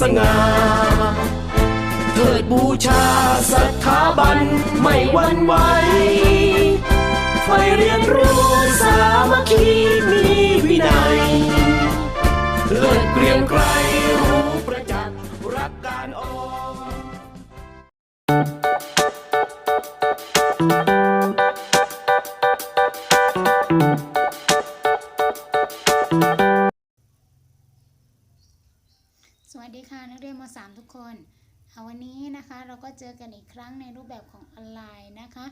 สง่าเถิดบูชาสถาบันไม่หวั่นไหวไฟเรียนรู้สามัคคีมีวินัยเลิศเกรียงไกร ค่ะนักเรียนมทุกคนเอาวันนี้นะคะเราก็เจอกันอีกครั้งในรูปแบบของออนไลน์นะคะ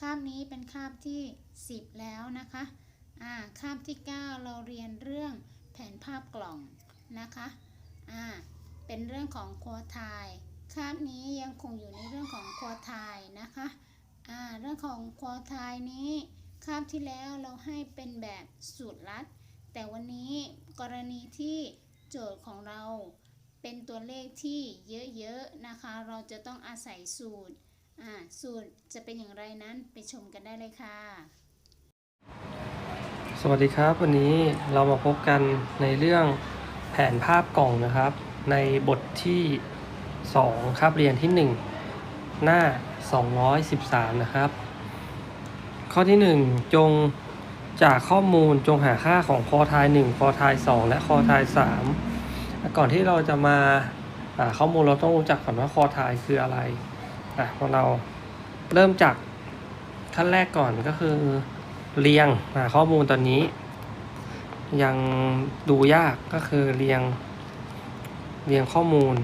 คาบนี้เป็นคาบที่ 10 แล้วนะคะอ่าคาบที่ 9 เราเรียนเรื่องแผนภาพกล่องนะคะอ่าเป็นเรื่องของโควไทยคาบนี้ยังคงอยู่ในเรื่องของโควไทยนะคะอ่าเรื่องของโควไทยนี้คาบที่แล้วเราให้เป็นแบบสูตรลัด แต่วันนี้กรณีที่โจทย์ของเรา เป็นตัวเลขที่เยอะๆนะคะ เราจะต้องอาศัยสูตร อ่า สูตรจะเป็นอย่างไรนั้นไปชมกันได้เลยค่ะ สวัสดีครับวันนี้เรามาพบกันในเรื่องแผนภาพกล่องนะครับ ในบทที่ 2 ครับเรียนที่ 1 หน้า 213 นะครับ ข้อที่ 1 จงจากข้อมูลจงหาค่าของคอทาย1คอทาย2และคอทาย3 ก่อนที่เราจะมาอ่าข้อมูลเราต้องรู้จักก่อนว่าคอทายคืออะไรอะพอเราเริ่มจากขั้นแรกก่อนก็คือเรียงข้อมูลตอนนี้ ยังดูยากก็คือเรียงเรียงข้อมูล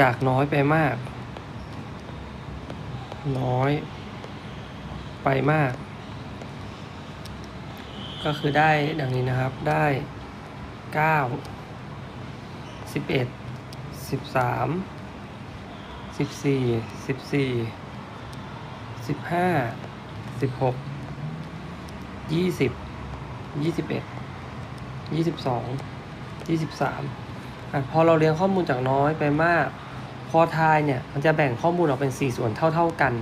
จากน้อยไปมาก น้อยไปมาก ก็คือได้ดังนี้นะครับได้ เก้าสิบเอ็ดสิบสามสิบสี่สิบสี่สิบห้าสิบหกยี่สิบยี่สิบเอ็ดยี่สิบสองยี่สิบสามอะพอเราเรียงข้อมูลจากน้อยไปมากคอทายเนี่ย มันจะแบ่งข้อมูลออกเป็นสี่ส่วนเท่า ๆกัน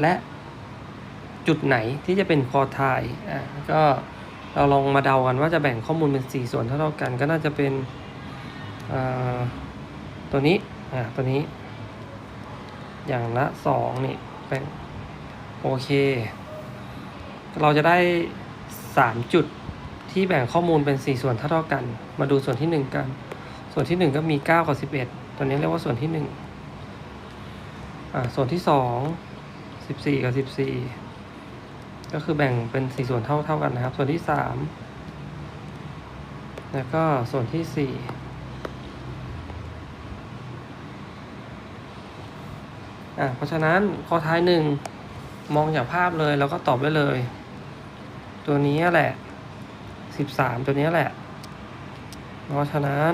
และจุดไหนที่จะเป็นคอทายอะก็ เราลองมาเดากันว่าจะแบ่งข้อมูลเป็นสี่ส่วนเท่าๆกันก็น่าจะเป็นตัวนี้อ่าตัวนี้ อย่างละสองนี่แบ่งโอเค เราจะได้ 3 จุดที่แบ่งข้อมูลเป็น 4 ส่วนเท่าๆกัน มาดูส่วนที่ 1 กัน ส่วนที่ 1 ก็มี 9 กับ 11 ตัวนี้เรียกว่าส่วนที่1อ่าส่วนที่ 2 14 กับ 14 ก็คือแบ่งเป็น4ส่วนเท่าเท่ากันนะครับ ส่วนที่3แล้วก็ส่วนที่4อะเพราะฉะนั้นข้อท้ายหนึ่งมองจากภาพเลยแล้วก็ตอบได้เลย ตัวนี้แหละสิบสามตัวนี้แหละ เพราะฉะนั้น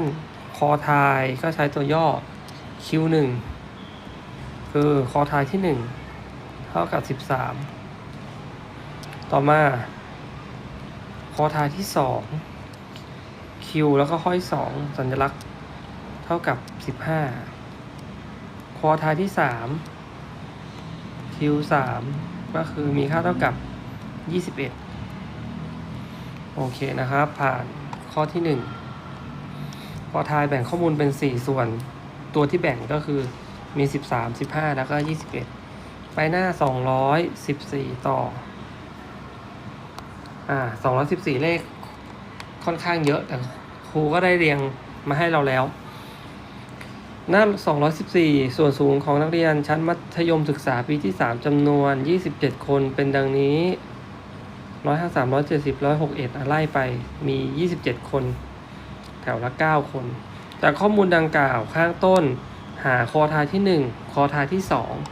คอทายก็ใช้ตัวย่อ Q1 คือคอทายที่หนึ่งเท่ากับสิบสาม ต่อมา คอทายที่สอง Q แล้วก็ค่อยสองสัญลักษณ์เท่ากับสิบห้าคอทายที่สาม Q สามก็คือมีค่าเท่ากับ21โอเคนะครับ ผ่านข้อที่1พอทายแบ่งข้อมูลเป็น4ส่วน ตัวที่แบ่งก็คือมี13 15แล้วก็21ไปหน้า214ต่อ อ่า214เลขค่อนข้างเยอะ แต่ครูก็ได้เรียงมาให้เราแล้ว หน้า 214 ส่วนสูงของนักเรียนชั้นมัธยมศึกษาปีที่ 3จำนวน 27 คนเป็นดังนี้ 153 170 161ไล่ไปมี 27 คน แถวละ 9 คน จากข้อมูลดังกล่าวข้างต้น หาคอทายที่ 1 คอทายที่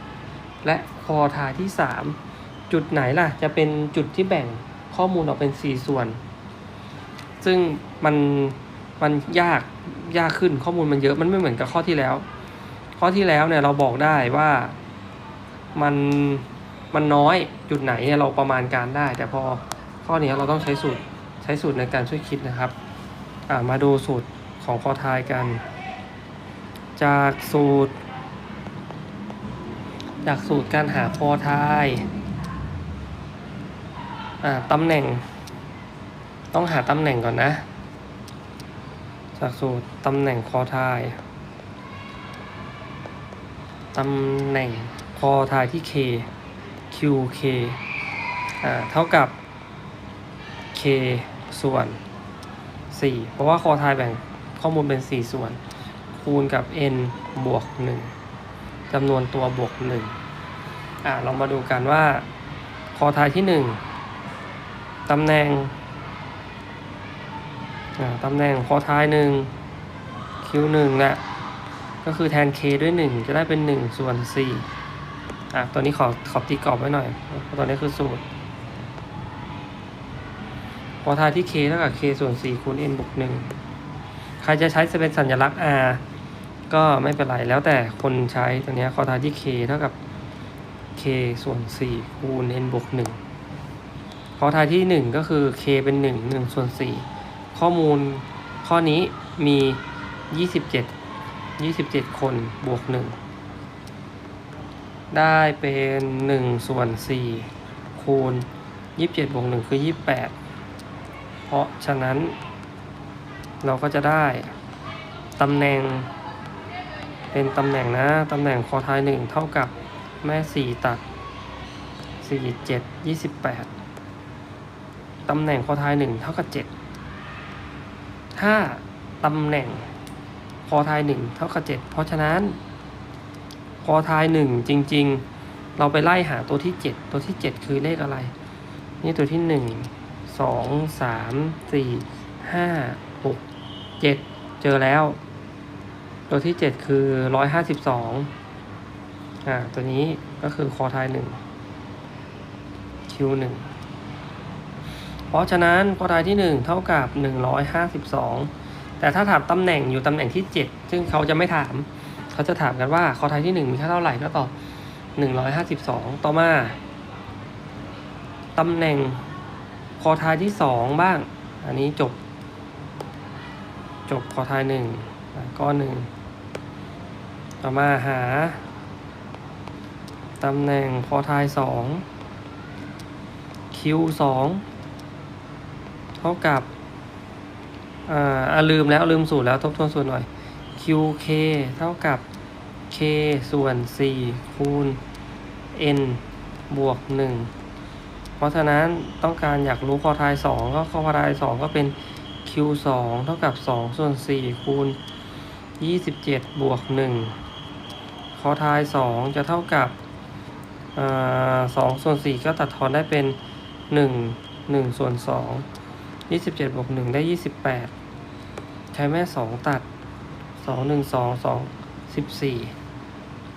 2 และคอทายที่ 3 จุดไหนล่ะ จะเป็นจุดที่แบ่ง ข้อมูลออกเป็น 4 ส่วน ซึ่งมันมันยากยากขึ้นข้อมูลมันเยอะมันไม่เหมือนกับข้อที่แล้ว ข้อที่แล้วเนี่ยเราบอกได้ว่ามันมันน้อยจุดไหนเนี่ยเราประมาณการได้ แต่พอข้อนี้เราต้องใช้สูตรใช้สูตรในการช่วยคิดนะครับมาดูสูตรของคอทายกัน จากสูตร จากสูตรการหาคอทาย อ่าตำแหน่ง ต้องหาตำแหน่งก่อนนะฉหลักสูตรตำแหน่งคอทายตำแหน่งคอทายที่ K QK อ่าเท่ากับ K ส่วน 4 เพราะว่าคอทายแบ่งข้อมูลเป็น 4 ส่วน คูณกับ n บวก 1จำนวนตัวบวก 1อ่าเรามาดูกันว่า คอทายที่ 1 ตำแหน่งตำแหน่งคอท้ายหนึ่ง Q1 น่ะก็คือแทน K ด้วย1จะได้เป็น1ส่วน4อะตัวนี้ขอขอตีกรอบไว้หน่อยเพราะตัวนี้คือสูตรพอทายที่ k เท่ากับ k ส่วน 4 คูณ n บวก1ใครจะใช้จะเป็นสัญลักษณ์ r ก็ไม่เป็นไร แล้วแต่คนใช้ตัวนี้ยพอทายที่ k เท่ากับ k ส่วน 4 คูณ n บวก1 พอทายที่ 1 ก็คือ k เป็น 1 1ส่วน4ข้อมูลข้อนี้มี 27 27 คนบวก 1 ได้เป็น 1 ส่วน 4 คูณ 27บวก1คือ 28 เพราะฉะนั้น เราก็จะได้ตำแหน่ง เป็นตำแหน่งนะ ตำแหน่งคอทาย 1 เท่ากับแม่ 4 ตัด4 7 28 ตำแหน่งคอทาย1เท่ากับ7ถ้าตำแหน่งคอทาย1เท่ากับ7เพราะฉะนั้นพอทายหนึ่งจริง ๆ เราไปไล่หาตัวที่เจ็ดตัวที่เจ็ดคือเลขอะไร นี่ตัวที่หนึ่งสองสามสี่ห้าหกเจ็ดเจอแล้ว ตัวที่เจ็ดคือร้อยห้าสิบสองอ่าตัวนี้ก็คือคอทายหนึ่งคิวหนึ่ง เพราะฉะนั้นคอทายที่หนึ่งเท่ากับหนึ่งร้อยห้าสิบสองแต่ถ้าถามตำแหน่งอยู่ตำแหน่งที่เจ็ดซึ่งเขาจะไม่ถาม เขาจะถามกันว่าคอไทยที่หนึ่งมีค่าเท่าไหร่ก็ตอบหนึ่งร้อยห้าสิบสองต่อมาตำแหน่งคอไทยที่สองบ้าง อันนี้จบ จบคอไทยหนึ่งก้อนหนึ่งต่อมาหาตำแหน่งคอไทยสองคิวสอง ท่ากับอ่าอะลืมแล้วลืมสูตรแล้วทบทวนสูตรหน่อย QK เท่ากับ K ส่วน 4 คูณ N บวก 1 เพราะฉะนั้นต้องการอยากรู้คอทาย 2 ก็คอทาย 2 ก็เป็น Q 2เท่ากับ 2 ส่วน 4 คูณ 27 บวก 1 คอทาย 2 จะเท่ากับอ่า2ส่วน 4 ก็ตัดทอนได้เป็น 1 1ส่วน2 27บวก1ได้28ใช้แม่2ตัดสองหนึ่งสองสองสิบสี่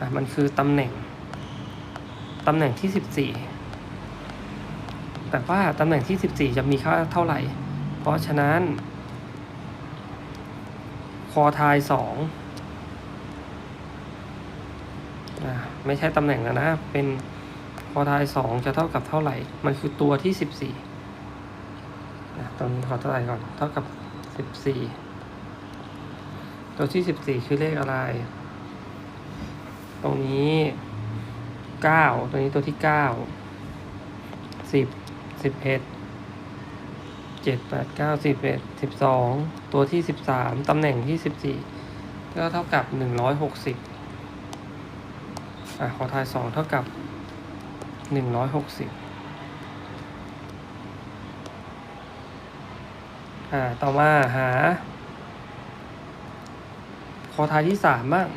อะมันคือตำแหน่ง ตำแหน่งที่สิบสี่แต่ว่าตำแหน่งที่สิบสี่จะมีค่าเท่าไหร่ เพราะฉะนั้น คอทายสองอะไม่ใช่ตำแหน่งแล้วนะ เป็นคอทายสองจะเท่ากับเท่าไหร่ มันคือตัวที่สิบสี่ ตอนขอเท่าไหร่ก่อน เท่ากับสิบสี่ตัวที่สิบสี่คือเลขอะไร ตรงนี้เก้าตัวนี้ตัวที่เก้าสิบสิบเอ็ดเจ็ดแปดเก้าสิบเอ็ดสิบสองตัวที่สิบสามตำแหน่งที่สิบสี่ก็เท่ากับหนึ่งร้อยหกสิบอะขอทายสองเท่ากับหนึ่งร้อยหกสิบ อ่าต่อมาหา คอทายที่สามบ้าง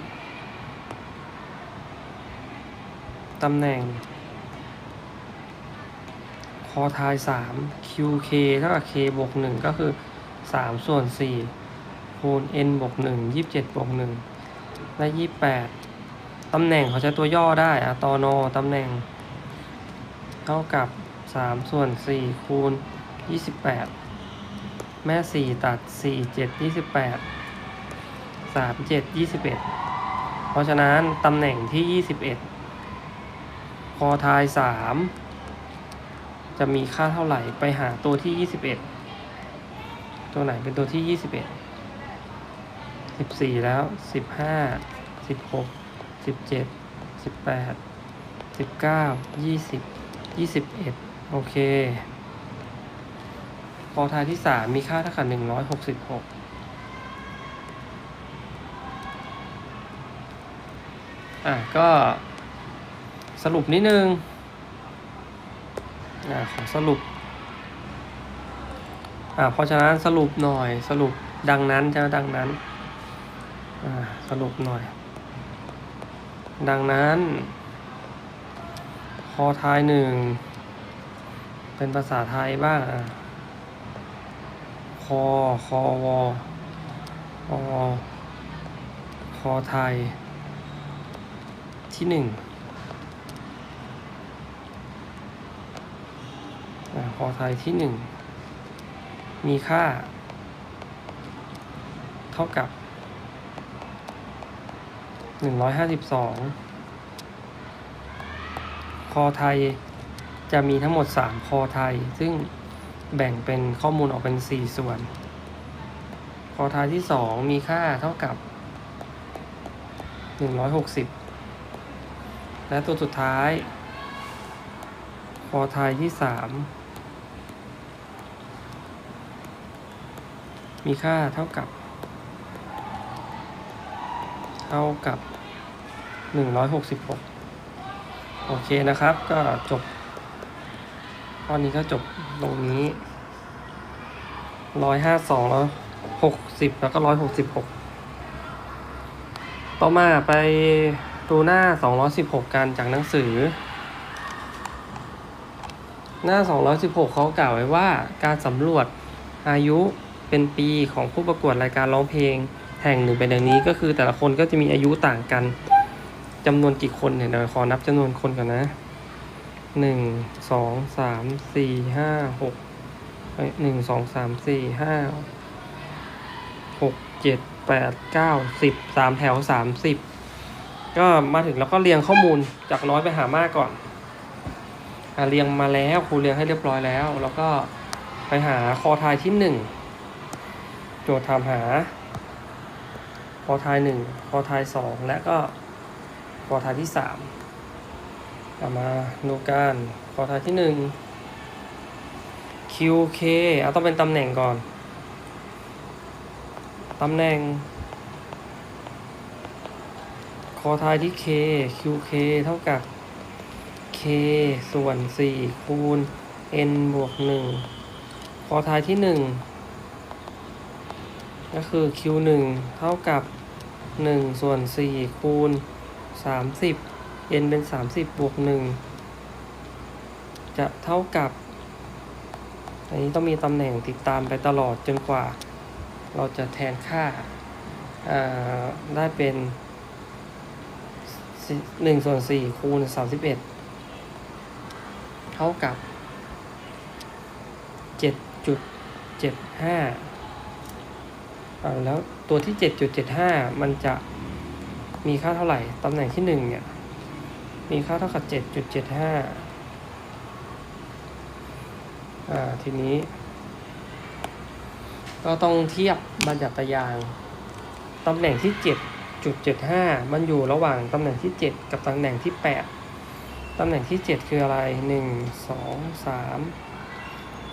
ตำแหน่ง คอทายสาม QK เท่ากับ K บวกหนึ่งก็คือสามส่วนสี่คูณ N บวกหนึ่งยี่สิบเจ็ดบวกหนึ่งได้ยี่สิบแปดตำแหน่งเขาใช้ตัวย่อได้อะตอนอตำแหน่ง เท่ากับสามส่วนสี่คูณยี่สิบแปด แม่สี่ตัดสี่เจ็ดยี่สิบแปดสามเจ็ดยี่สิบเอ็ดเพราะฉะนั้นตำแหน่งที่ยี่สิบเอ็ดคอทายสามจะมีค่าเท่าไหร่ไปหาตัวที่ยี่สิบเอ็ดตัวไหนเป็นตัวที่ยี่สิบเอ็ดสิบสี่แล้วสิบห้าสิบหกสิบเจ็ดสิบแปดสิบเก้ายี่สิบยี่สิบเอ็ดโอเค พอทายที่สามมีค่าเท่ากับหนึ่งร้อยหกสิบหกอะก็สรุปนิดนึงอะขอสรุปอะเพราะฉะนั้นสรุปหน่อยสรุปดังนั้นจะดังนั้นอ่าสรุปหน่อย ดังนั้นพอทายหนึ่งเป็นภาษาไทยบ้างอะ คอ คอวอคอคอไทย ที่หนึ่งคอไทยที่หนึ่ง มีค่า เท่ากับหนึ่งร้อยห้าสิบสองคอไทยจะมีทั้งหมดสามคอไทย ซึ่ง แบ่งเป็นข้อมูลออกเป็นสี่ส่วนคอไทยที่สองมีค่าเท่ากับหนึ่งร้อยหกสิบและตัวสุดท้ายคอไทยที่สามมีค่าเท่ากับ เท่ากับ 166 โอเคนะครับ ก็จบ ข้อนี้ก็จบตรงนี้152แล้ว60แล้วก็166ต่อมาไปดูหน้า216กันจากหนังสือ หน้า216เขากล่าวไว้ว่าการสำรวจอายุเป็นปีของผู้ประกวดรายการร้องเพลงแห่งหนึ่งเป็นอย่างนี้ก็คือแต่ละคนก็จะมีอายุต่างกันจำนวนกี่คนเนี่ยเดี๋ยวขอนับจำนวนคนก่อนนะ หนึ่งสองสามสี่ห้าหกหนึ่งสองสามสี่ห้าหกเจ็ดแปดเก้าสิบสามแถวสามสิบก็มาถึงแล้วก็เรียงข้อมูลจากน้อยไปหามากก่อนอเรียงมาแล้วครูเรียงให้เรียบร้อยแล้ว แล้วก็ไปหาคอทายที่หนึ่งโจทย์ถามหา คอทายหนึ่งคอทายสองและก็คอทายที่สาม เอามาดูกันคอทายที่หนึ่ง QK เอาต้องเป็นตำแหน่งก่อน ตำแหน่ง คอทายที่ K QK เท่ากับ K ส่วน 4 คูณ N บวก 1 คอทายที่ 1 ก็คือ q 1 เท่ากับ 1 ส่วน 4 คูณ 30 n เป็น 30 บวก 1 จะเท่ากับ อันนี้ต้องมีตำแหน่งติดตามไปตลอดจนกว่า เราจะแทนค่าอ่าได้เป็น 1 ส่วน 4 คูณ 31 เท่ากับ 7.75อ่าแล้วตัวที่ 7.75 มันจะมีค่าเท่าไหร่ ตำแหน่งที่ 1 เนี่ย มีค่าเท่ากับ 7.75 อ่า ทีนี้ ก็ต้องเทียบบัญญัติยางตำแหน่งที่ 7.75 มันอยู่ระหว่างตำแหน่งที่ 7 กับตำแหน่งที่ 8 ตำแหน่งที่ 7 คืออะไร 1 2 3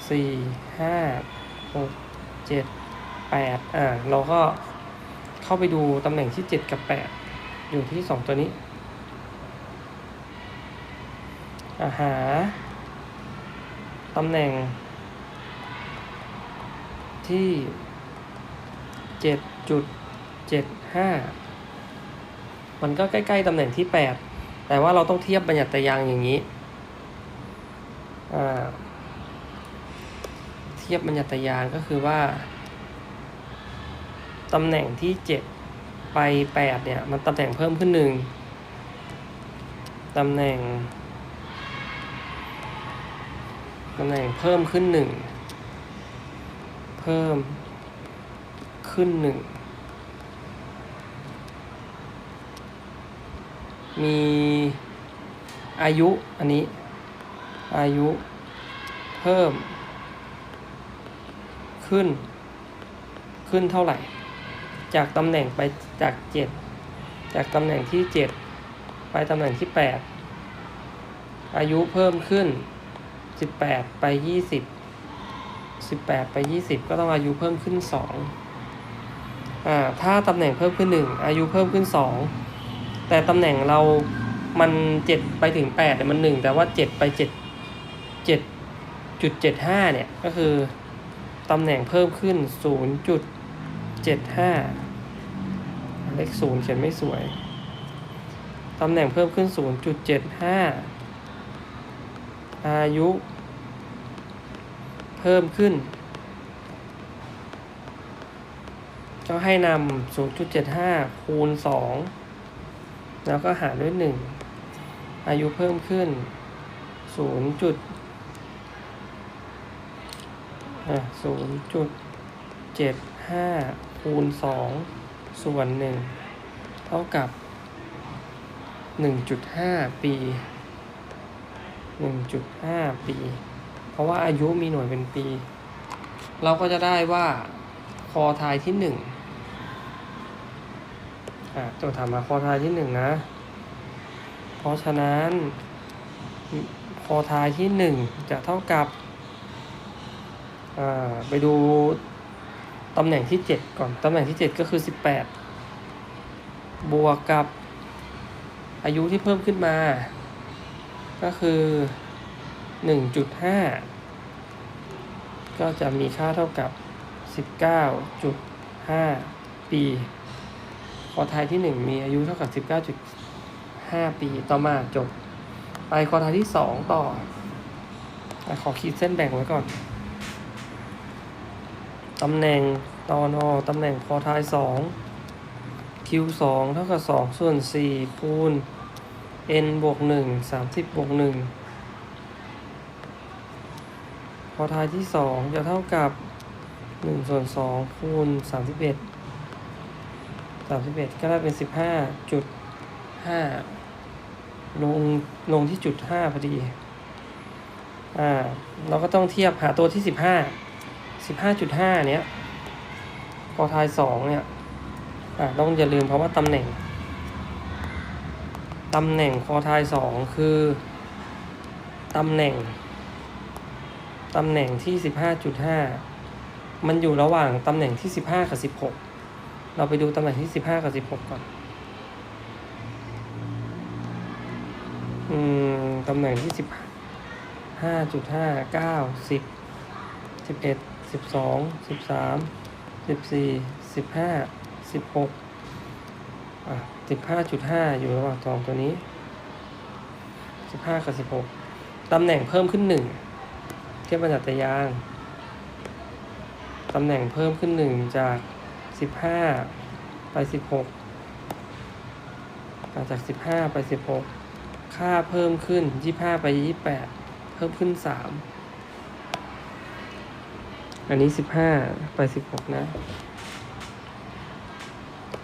4 5 6 7 8 อ่า เราก็เข้าไปดูตำแหน่งที่ 7 กับ 8 อยู่ที่ 2 ตัวนี้ อา หาตำแหน่ง ที่7.75มันก็ใกล้ๆตำแหน่งที่8แต่ว่าเราต้องเทียบบัญญัติยางอย่างนี้ เทียบบัญญัติยางก็คือว่าตำแหน่งที่7ไป8เนี่ย มันตำแหน่งเพิ่มขึ้นหนึ่งตำแหน่ง ตำแหน่งเพิ่มขึ้นหนึ่งเพิ่มขึ้นหนึ่งมีอายุอันนี้ อายุเพิ่ม ขึ้น ขึ้นเท่าไหร่ จากตำแหน่งไปจากเจ็ดจากตำแหน่งที่เจ็ดไปตำแหน่งที่แปดอายุเพิ่มขึ้น สิบแปดไปยี่สิบสิบแปดไปยี่สิบก็ต้องอายุเพิ่มขึ้นสองอ่าถ้าตำแหน่งเพิ่มขึ้นหนึ่งอายุเพิ่มขึ้นสองแต่ตำแหน่งเรามันเจ็ดไปถึงแปดแต่มันหนึ่งแต่ว่าเจ็ดไปเจ็ดเจ็ดจุดเจ็ดห้าเนี่ยก็คือตำแหน่งเพิ่มขึ้นศูนย์จุดเจ็ดห้าเลขศูนย์เขียนไม่สวย ตำแหน่งเพิ่มขึ้นศูนย์จุดเจ็ดห้า อายุ เพิ่มขึ้น ก็ให้นำ0.75 คูณ 2 แล้วก็หารด้วย 1 อายุเพิ่มขึ้น 0. จุดอะ0.75 คูณ 2 ส่วน 1 เท่ากับ 1.5 ปี 1.5 ปี เพราะว่าอายุมีหน่วยเป็นปี เราก็จะได้ว่าคอทายที่หนึ่งอะโจทย์ถามมาคอทายที่หนึ่งนะ เพราะฉะนั้นคอทายที่หนึ่งจะเท่ากับไปดูตำแหน่งที่เจ็ดก่อน ตำแหน่งที่เจ็ดก็คือสิบแปดบวกกับอายุที่เพิ่มขึ้นมา ก็คือหนึ่งจุดห้าก็จะมีค่าเท่ากับ 19.5 ปีคอทายที่ 1 มีอายุเท่ากับ 19.5 ปี ต่อมาจบ ไปคอทายที่ 2 ต่อ่ขอขีดเส้นแบ่งไว้ก่อน ตำแหน่งตอนอตำแหน่งคอทาย 2 Q2 เท่ากับ 2 ส่วน 4 คูณ n บวก1 30บบวก1คอทายที่2จะเท่ากับหนึ่งส่วนสองคูณสามสิบเอ็ดสามสิบเอ็ดก็ได้เป็นสิบห้าจุดห้าลงลงที่จุดห้าพอดี อ่า เราก็ต้องเทียบหาตัวที่สิบห้าสิบห้าจุดห้าเนี้ยพอทายสองเนี่ย อ่าต้องอย่าลืมเพราะว่าตำแหน่ง ตำแหน่งคอทายสองคือตำแหน่งตำแหน่งที่สิบห้าจุดห้ามันอยู่ระหว่างตำแหน่งที่สิบห้ากับสิบหกเราไปดูตำแหน่งที่สิบห้ากับสิบหกก่อนอืมตำแหน่งที่สิบห้าจุดห้าเก้าสิบสิบเอ็ดสิบสองสิบสามสิบสี่สิบห้าสิบหกอะ สิบห้าจุดห้าอยู่ระหว่างสองตัวนี้สิบห้ากับสิบหกตำแหน่งเพิ่มขึ้นหนึ่งเทียบบรรจัตยางตำแหน่งเพิ่มขึ้นหนึ่งจากสิบห้าไปสิบหกจากสิบห้าไปสิบหกค่าเพิ่มขึ้นยี่ห้าไปยี่แปดเพิ่มขึ้นสามอันนี้สิบห้าไปสิบหกนะ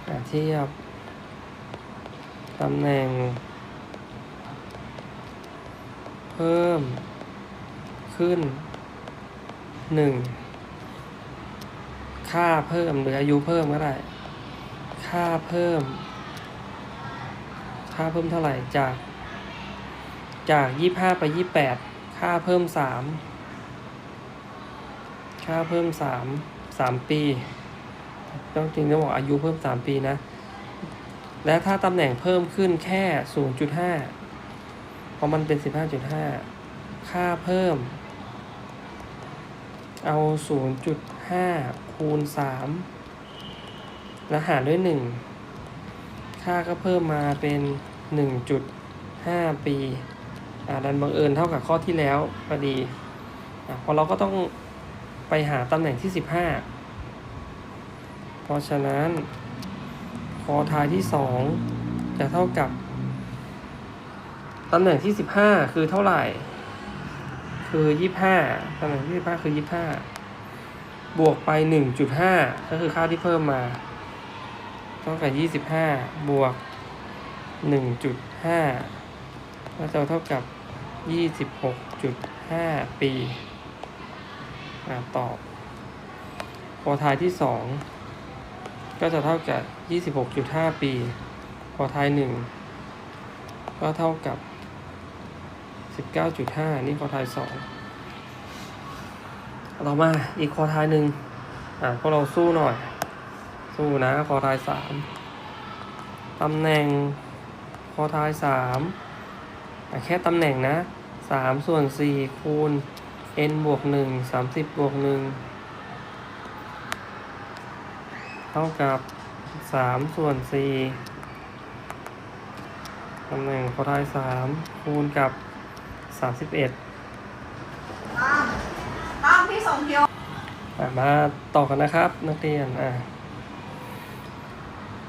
อะเทียบ ตำแหน่ง เพิ่ม ขึ้นหนึ่งค่าเพิ่มหรืออายุเพิ่มก็ได้ ค่าเพิ่ม ค่าเพิ่มเท่าไหร่จาก จากยี่ห้าไปยี่แปดค่าเพิ่มสามค่าเพิ่มสามสามปี ต้องจริงต้องบอกอายุเพิ่มสามปีนะ และถ้าตำแหน่งเพิ่มขึ้นแค่ศูนย์จุดห้าเพราะมันเป็นสิบห้าจุดห้าค่าเพิ่ม เอาศูนย์จุดห้าคูณสามแล้วหารด้วยหนึ่งค่าก็เพิ่มมาเป็นหนึ่งจุดห้าปีอ่าดันบังเอิญเท่ากับข้อที่แล้วพอดีอะพอเราก็ต้องไปหาตำแหน่งที่สิบห้าเพราะฉะนั้น คอทายที่สองจะเท่ากับตำแหน่งที่สิบห้าคือเท่าไหร่ คือยี่ห้าตำแหน่งที่ยี่ห้าคือยี่ห้าบวกไปหนึ่งจุดห้าก็คือค่าที่เพิ่มมาเท่ากับยี่สิบห้าบวกหนึ่งจุดห้าก็จะเท่ากับยี่สิบหกจุดห้าปีอ่าตอบพอทายที่สอง ก็จะเท่ากับ 26.5 ปี พอทาย 1 ก็เท่ากับ 19.5 นี่พอทาย 2 เรามาอีกคอทายหนึ่งอ่าพวกเราสู้หน่อย สู้นะคอทายสามตำแหน่งคอทายสามแค่ตำแหน่งนะสามส่วนสี่คูณ n บวกหนึ่งสามสิบบวกหนึ่ง เท่ากับสามส่วนสี่ตำแหน่งคอทายสามคูณกับสามสิบเอ็ดตั้มตั้มพี่ส่งเพียวมาต่อกันนะครับ นักเรียนอะ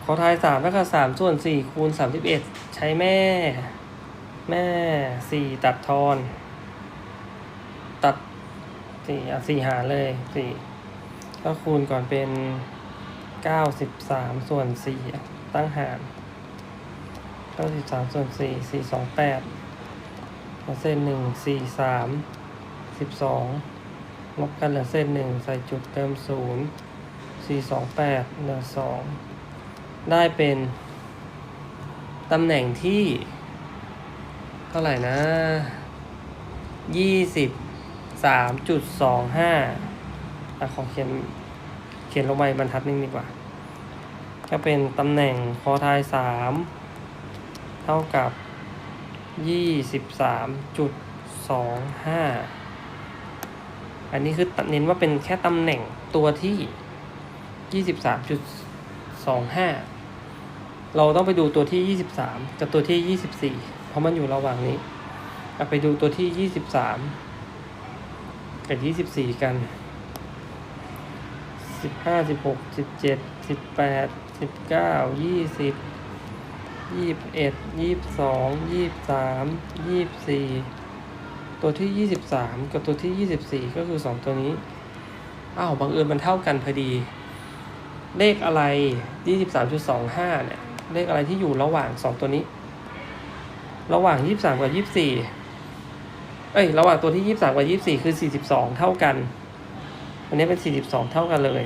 ขอทายสามแล้วก็สามส่วนสี่คูณสามสิบเอ็ดใช้แม่ แม่สี่ตัดทอน ตัดสี่อะสี่หารเลยสี่ก็คูณก่อนเป็น เก้าสิบสามส่วนสี่ตั้งหารเก้าสิบสามส่วนสี่สี่สองแปดเส้นหนึ่งสี่สามสิบสองลบกันเหลือเส้นหนึ่งใส่จุดเติมศูนย์สี่สองแปดเหลือสองได้เป็นตำแหน่งที่ เท่าไหร่นะยี่สิบสามจุดสองห้าอะขอเขียน ขียนลงไปบรรทัดนึงดีกว่า ก็เป็นตำแหน่งคอทายสามเท่ากับยี่สิบสามจุดสองห้าอันนี้คือเน้นว่าเป็นแค่ตำแหน่งตัวที่23.25เราต้องไปดูตัวที่23กับตัวที่24เพราะมันอยู่ระหว่างนี้ไปดูตัวที่23กับ24กัน 15 16 17 18 19 20 21 22 23 24ตัวที่23กับตัวที่24ก็คือ2ตัวนี้ อ้าวบังเอิญมันเท่ากันพอดี เลขอะไร23.25เนี่ย เลขอะไรที่อยู่ระหว่าง2ตัวนี้ ระหว่าง23กับ24เอ้ย ระหว่างตัวที่23กับ24คือ42เท่ากัน อันนี้เป็น 42 เท่ากันเลย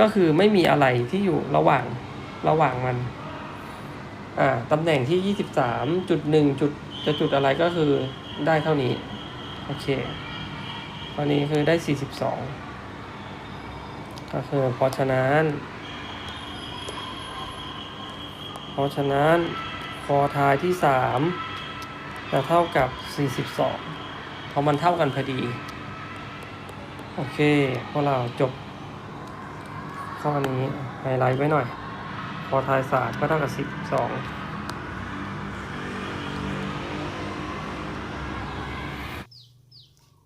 ก็คือไม่มีอะไรที่อยู่ระหว่างระหว่างมัน อ่าตำแหน่งที่ 23จุด1จุดจะจุดอะไรก็คือได้เท่านี้ โอเคตอนนี้คือได้ 42 ก็คือเพราะฉะนั้นเพราะฉะนั้นคอทายที่ 3 จะเท่ากับ 42 เพราะมันเท่ากันพอดี โอเค พวกเราจบ ข้อนี้ไฮไลท์ไว้หน่อยคอทายศาสตร์ก็เท่ากับ12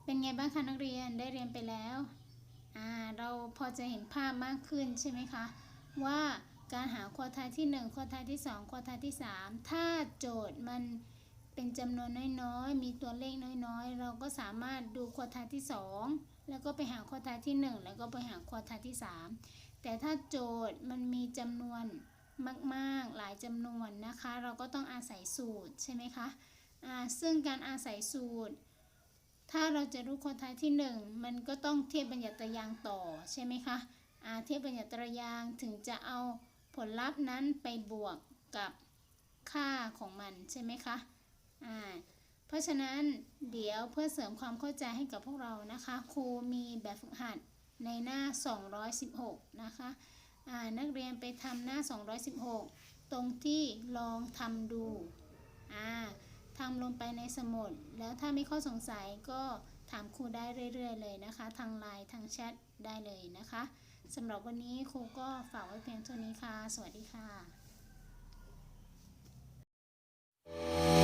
เป็นไงบ้างคะนักเรียนได้เรียนไปแล้วอ่าเราพอจะเห็นภาพมากขึ้นใช่ไหมคะ ว่าการหาควอทายที่1ควอทายที่2ควอทายที่ 3 ถ้าโจทย์มันเป็นจำนวนน้อยๆ มีตัวเลขน้อยๆ เราก็สามารถดูควอทายที่ 2 แล้วก็ไปหาควอทายที่ 1 แล้วก็ไปหาควอทายที่ 3 แต่ถ้าโจทย์มันมีจำนวนมากๆหลายจำนวนนะคะ เราก็ต้องอาศัยสูตรใช่ไหมคะอ่าซึ่งการอาศัยสูตร ถ้าเราจะรู้คนท้ายที่ 1 มันก็ต้องเทียบบัญญัติตรยางต่อใช่ไหมคะอ่าเทียบบัญญัติตรยางถึงจะเอาผลลัพธ์นั้นไปบวกกับค่าของมันใช่ไหมคะอ่า เพราะฉะนั้นเดี๋ยวเพื่อเสริมความเข้าใจให้กับพวกเรานะคะ ครูมีแบบฝึกหัดในหน้า 216 นะคะนักเรียนไปทำหน้า 216 ตรงที่ลองทำดูทำลงไปในสมุด แล้วถ้ามีข้อสงสัยก็ถามครูได้เรื่อยๆเลยนะคะ ทางไลน์ทางแชทได้เลยนะคะสำหรับวันนี้ครูก็ฝากไว้เพียงเท่านี้ค่ะ สวัสดีค่ะ